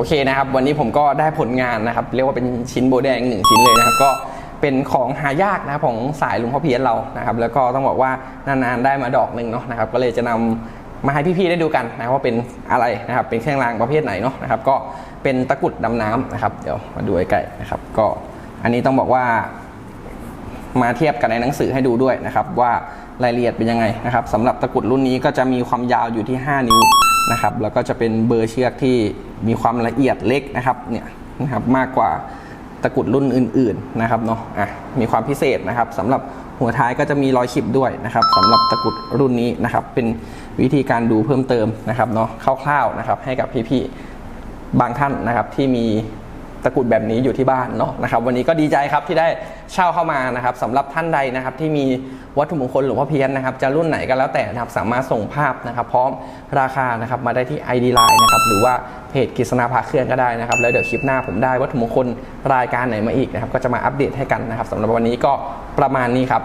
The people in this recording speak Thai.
โอเคนะครับ วันนี้ผมก็ได้ผลงานนะครับ เรียกว่าเป็นชิ้นโบแดงหนึ่งชิ้นเลยนะครับ ก็เป็นของหายากนะครับของสายลุงพ่อเพียรเรานะครับ แล้วก็ต้องบอกว่านานๆได้มาดอกหนึ่งเนาะนะครับ ก็เลยจะนำมาให้พี่ๆได้ดูกันนะว่าเป็นอะไรนะครับ เป็นเครื่องรางประเภทไหนเนาะนะครับ ก็เป็นตะกรุดดำน้ำนะครับ เดี๋ยวมาดูใกล้ๆนะครับ ก็อันนี้ต้องบอกว่ามาเทียบกันในหนังสือให้ดูด้วยนะครับ ว่ารายละเอียดเป็นยังไงนะครับสำหรับตะกรุดรุ่นนี้ก็จะมีความยาวอยู่ที่ 5 นิ้ว นะครับแล้วก็จะเป็นเบอร์เชือกที่มีความละเอียดเล็กนะครับเนี่ยนะครับมากกว่าตะกรุดรุ่นอื่นๆนะครับเนาะอะมีความพิเศษนะครับสำหรับหัวท้ายก็จะมีรอยขีบด้วยนะครับสำหรับตะกรุดรุ่นนี้นะครับ เป็นวิธีการดูเพิ่มเติมนะครับเนาะคร่าวๆนะครับให้กับพี่ๆบางท่านนะครับที่มี ตะกรุดแบบนี้อยู่ที่บ้านเนาะนะครับ วันนี้ก็ดีใจครับที่ได้เช่าเข้ามานะครับสำหรับท่านใดนะครับ ที่มีวัตถุมงคลหลวงพ่อเพียรนะครับ จะรุ่นไหนก็แล้วแต่นะครับสามารถส่งภาพนะครับ พร้อมราคานะครับมาได้ที่ ID Line นะครับหรือว่าเพจกฤษณาพาเคลื่อนก็ได้นะครับ แล้วเดี๋ยวคลิปหน้าผมได้วัตถุมงคลรายการไหนมาอีกนะครับ ก็จะมาอัปเดตให้กันนะครับสำหรับวันนี้ก็ประมาณนี้ครับ